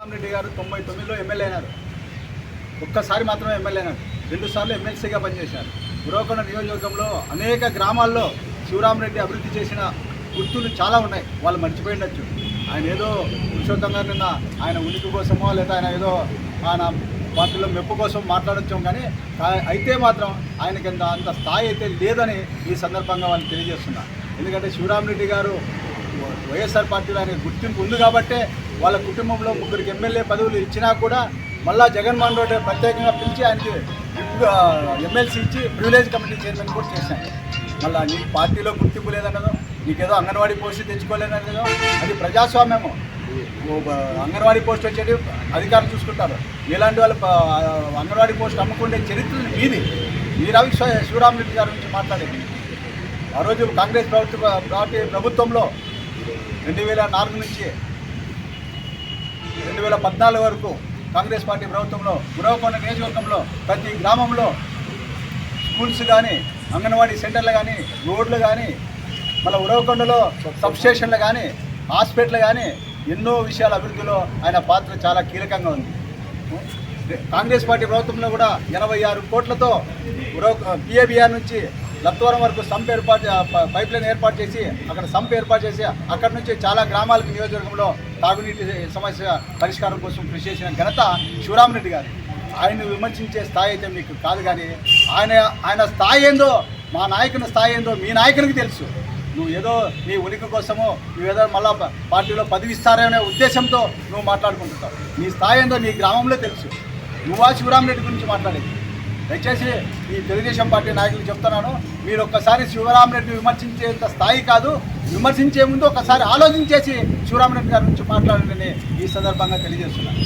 రెడ్డి గారు తొంభై తొమ్మిదిలో ఎమ్మెల్యే అయినారు. ఒక్కసారి మాత్రమే ఎమ్మెల్యే అయినారు. రెండు సార్లు ఎమ్మెల్సీగా పనిచేశారు. గురవకొండ నియోజకవర్గంలో అనేక గ్రామాల్లో శివరామరెడ్డి అభివృద్ధి చేసిన గుర్తులు చాలా ఉన్నాయి. వాళ్ళు మర్చిపోయిండొచ్చు ఆయన ఏదో పురుషోత్తం గారు నిన్న ఆయన ఉనికి కోసమో లేదా ఆయన ఏదో ఆయన పార్టీలో మెప్పు కోసం మాట్లాడొచ్చాం కానీ అయితే మాత్రం ఆయనకి అంత అంత స్థాయి అయితే లేదని ఈ సందర్భంగా వాళ్ళు తెలియజేస్తున్నారు ఎందుకంటే శివరామరెడ్డి గారు వైఎస్ఆర్ పార్టీలో ఆయన గుర్తింపు ఉంది కాబట్టే వాళ్ళ కుటుంబంలో ముగ్గురికి ఎమ్మెల్యే పదవులు ఇచ్చినా కూడా మళ్ళా జగన్మోహన్ రెడ్డి ప్రత్యేకంగా పిలిచి ఆయనకి ఎమ్మెల్సీ ఇచ్చి ప్రివిలేజ్ కమిటీ చైర్మన్ కూడా చేశాను మళ్ళీ నీకు పార్టీలో గుర్తింపు లేదన్నదో నీకేదో అంగన్వాడీ పోస్ట్ తెచ్చుకోలేదన్నదో అది ప్రజాస్వామ్యము. అంగన్వాడీ పోస్ట్ వచ్చేది అధికారులు చూసుకుంటారు. ఇలాంటి వాళ్ళు అంగన్వాడీ పోస్ట్ అమ్ముకునే చరిత్ర మీది. మీరు అవి శివరామరెడ్డి గారి గురించి మాట్లాడేది ఆ రోజు కాంగ్రెస్ ప్రభుత్వ పార్టీ ప్రభుత్వంలో రెండు వేల నాలుగు నుంచి రెండు వేల పద్నాలుగు వరకు కాంగ్రెస్ పార్టీ ప్రభుత్వంలో గురవకొండ నియోజకవర్గంలో ప్రతి గ్రామంలో స్కూల్స్ కానీ అంగన్వాడీ సెంటర్లు కానీ రోడ్లు కానీ మళ్ళీ ఉరవకొండలో సబ్స్టేషన్లు కానీ హాస్పిటల్ కానీ ఎన్నో విషయాల అభివృద్ధిలో ఆయన పాత్ర చాలా కీలకంగా ఉంది. కాంగ్రెస్ పార్టీ ప్రభుత్వంలో కూడా ఎనభై ఆరు కోట్లతో పిఏబిఆర్ నుంచి లత్వరం వరకు సంప్ ఏర్పాటు పైప్ లైన్ ఏర్పాటు చేసి అక్కడ సంప్ ఏర్పాటు చేసి అక్కడ నుంచి చాలా గ్రామాలకు నియోజకవర్గంలో తాగునీటి సమస్య పరిష్కారం కోసం కృషి చేసిన ఘనత శివరామరెడ్డి గారు. ఆయన విమర్శించే స్థాయి అయితే మీకు కాదు కానీ ఆయన ఆయన స్థాయి ఏందో మా నాయకుని స్థాయి ఏందో మీ నాయకునికి తెలుసు. నువ్వు ఏదో నీ ఉనికి కోసమో నువ్వేదో మళ్ళా పార్టీలో పదవిస్తారనే ఉద్దేశంతో నువ్వు మాట్లాడుకుంటున్నావు. నీ స్థాయి ఏందో నీ గ్రామంలో తెలుసు. నువ్వా శివరామరెడ్డి గురించి మాట్లాడేది? దయచేసి ఈ తెలుగుదేశం పార్టీ నాయకులు చెప్తున్నాను మీరు ఒక్కసారి శివరామరెడ్డి విమర్శించేంత స్థాయి కాదు విమర్శించే ముందు ఒకసారి ఆలోచించేసి శివరామరెడ్డి గారి నుంచి మాట్లాడండి ఈ సందర్భంగా తెలియజేస్తున్నాను.